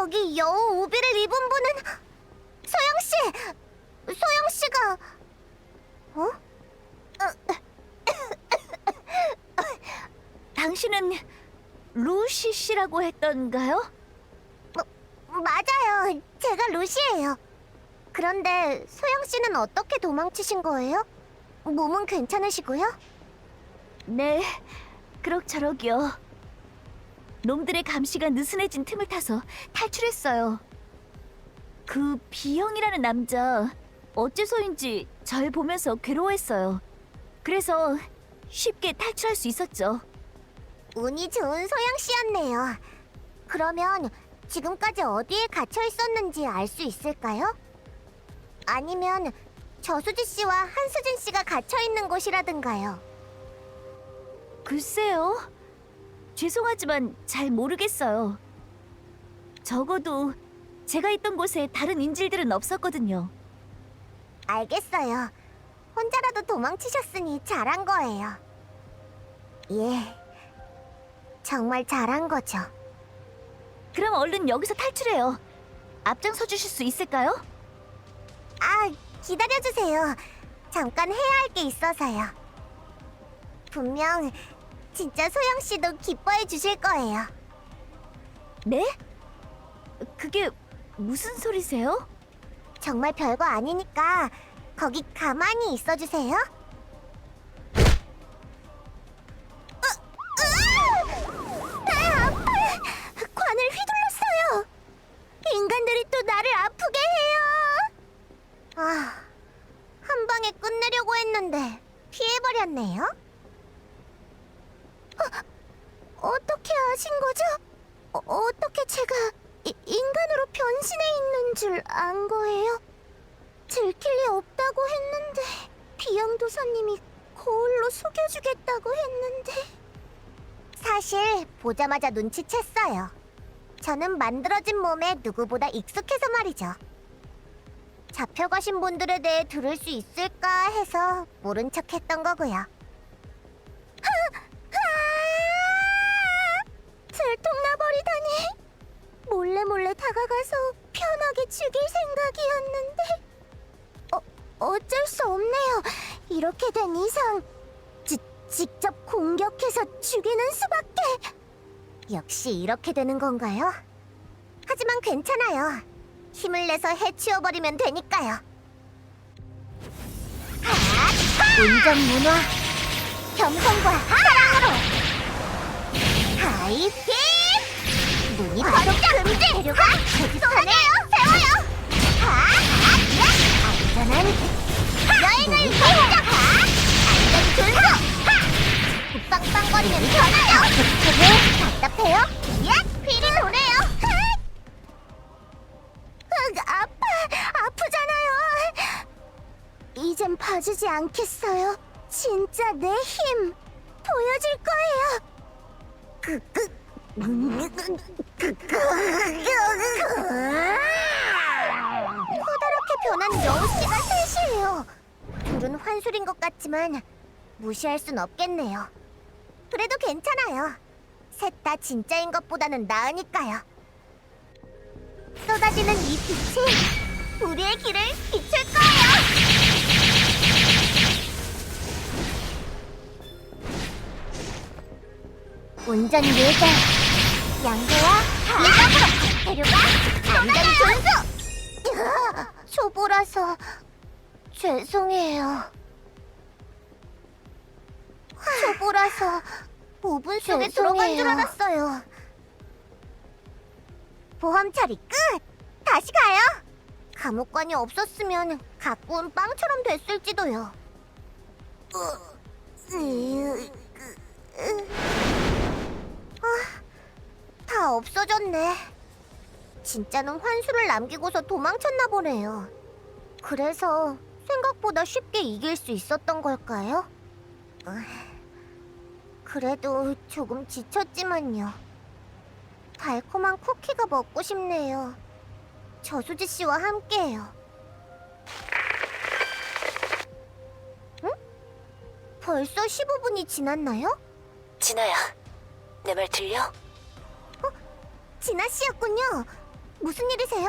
저기 여우 우비를 입은 분은 소영 씨. 소영 씨가 어? 당신은 루시 씨라고 했던가요? 맞아요. 제가 루시예요. 그런데 소영 씨는 어떻게 도망치신 거예요? 몸은 괜찮으시고요? 네, 그럭저럭이요. 놈들의 감시가 느슨해진 틈을 타서 탈출했어요. 그 비형이라는 남자 어째서인지 절 보면서 괴로워했어요. 그래서 쉽게 탈출할 수 있었죠. 운이 좋은 소영 씨였네요. 그러면 지금까지 어디에 갇혀 있었는지 알 수 있을까요? 아니면 저수지 씨와 한수진 씨가 갇혀 있는 곳이라든가요. 글쎄요. 죄송하지만 잘 모르겠어요. 적어도 제가 있던 곳에 다른 인질들은 없었거든요. 알겠어요. 혼자라도 도망치셨으니 잘한 거예요. 예. 정말 잘한 거죠. 그럼 얼른 여기서 탈출해요. 앞장서 주실 수 있을까요? 아, 기다려주세요. 잠깐 해야 할 게 있어서요. 분명 진짜 소영 씨도 기뻐해 주실 거예요. 네? 그게 무슨 소리세요? 정말 별거 아니니까 거기 가만히 있어 주세요. 나 아파. 관을 휘둘렀어요. 인간들이 또 나를 아프게 해요. 아, 한 방에 끝내려고 했는데 피해버렸네요. 어, 어떻게 아신 거죠? 어, 어떻게 제가 이- 인간으로 변신해 있는 줄 안 거예요? 들킬 리 없다고 했는데 비양도사님이 거울로 속여주겠다고 했는데 사실 보자마자 눈치챘어요. 저는 만들어진 몸에 누구보다 익숙해서 말이죠. 잡혀가신 분들에 대해 들을 수 있을까 해서 모른 척했던 거고요. 몰래 몰래 다가가서 편하게 죽일 생각이었는데 어, 어쩔 수 없네요. 이렇게 된 이상 지, 직접 공격해서 죽이는 수밖에. 역시 이렇게 되는 건가요? 하지만 괜찮아요. 힘을 내서 해치워버리면 되니까요. 운전 문화, 겸손과 사랑으로 하이핏! 눈이 바로 금지! 데려가! 고집하네요! 세워요! 하! 야! 안전한 여행을 시작! 안전 준수! 하! 빵빵거리면 편해요! 답답해요? 야! 귀리 도네요! 으, 아파! 아프잖아요! 이젠 봐주지 않겠어요? 진짜 내 힘 보여줄 거예요! 그, 그, 커다랗게 변한 여우씨가 셋이에요. 둘은 환술인 것 같지만 무시할 순 없겠네요. 그래도 괜찮아요. 셋 다 진짜인 것보다는 나으니까요. 쏟아지는 이 빛이 우리의 길을 비출 거예요. 운전 예정. 양보야, 데려가. 안전 준수. 초보라서 죄송해요. 초보라서 5분 속에 들어간 줄 알았어요. 보험 처리 끝. 다시 가요. 감옥관이 없었으면 갖고 온 빵처럼 됐을지도요. 아, 다 없어졌네. 진짜는 환수를 남기고서 도망쳤나 보네요. 그래서 생각보다 쉽게 이길 수 있었던 걸까요? 으, 그래도 조금 지쳤지만요. 달콤한 쿠키가 먹고 싶네요. 저수지 씨와 함께해요. 응? 벌써 15분이 지났나요? 진아야, 내 말 들려? 진아 씨였군요. 무슨 일이세요?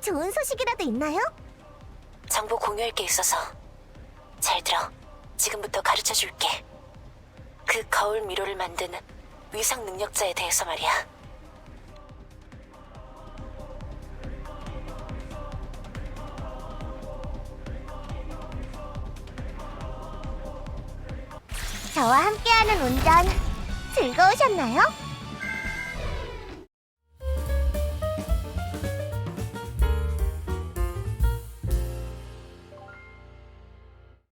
좋은 소식이라도 있나요? 정보 공유할 게 있어서 잘 들어. 지금부터 가르쳐 줄게. 그 거울 미로를 만든 위상 능력자에 대해서 말이야. 저와 함께하는 운전 즐거우셨나요?